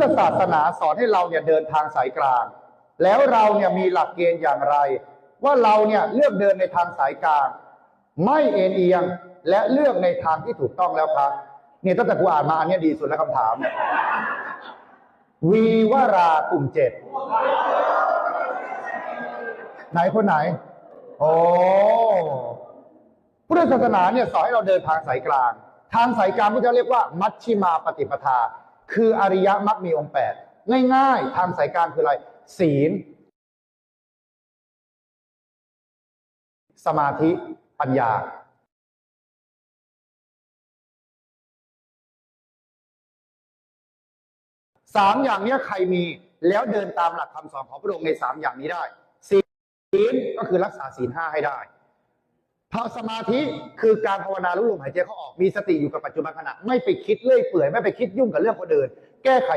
ธศาสนาสอนให้เราเนี่ยเดินทางสายกลาง แล้วเราเนี่ยมีหลักเกณฑ์อย่างไร ว่าเราเนี่ยเลือกเดินในทางสายกลาง ไม่เอ็นเอียงและเลือกในทางที่ถูกต้องแล้วครับเนี่ยตั้งแต่กูอ่านมาอันเนี้ยดีสุดแล้วคำถามวีวารากลุ่มเจ็ดไหนคนไหน โอ้พุทธศาสนาเนี่ยสอนให้เราเดินทางสายกลาง ทางสายกลางที่จะเรียกว่า มัชชิมาปฏิปทา คืออริยมรรคมีองค์แปดง่ายๆทางสายกางคืออะไร ศีล สมาธิปัญญา สามอย่างนี้ใครมีแล้วเดินตามหลักคำสอนของพระองค์ในสามอย่างนี้ได้ ศีลก็คือรักษาศีลห้าให้ได้ พอสมาธิคือการภาวนารู้ลมหายใจเขาออกมีสติอยู่กับปัจจุบันขณะไม่ไปคิดเลื่อยเปื่อยไม่ไปคิดยุ่งกับเรื่องคนอื่นแก้ไข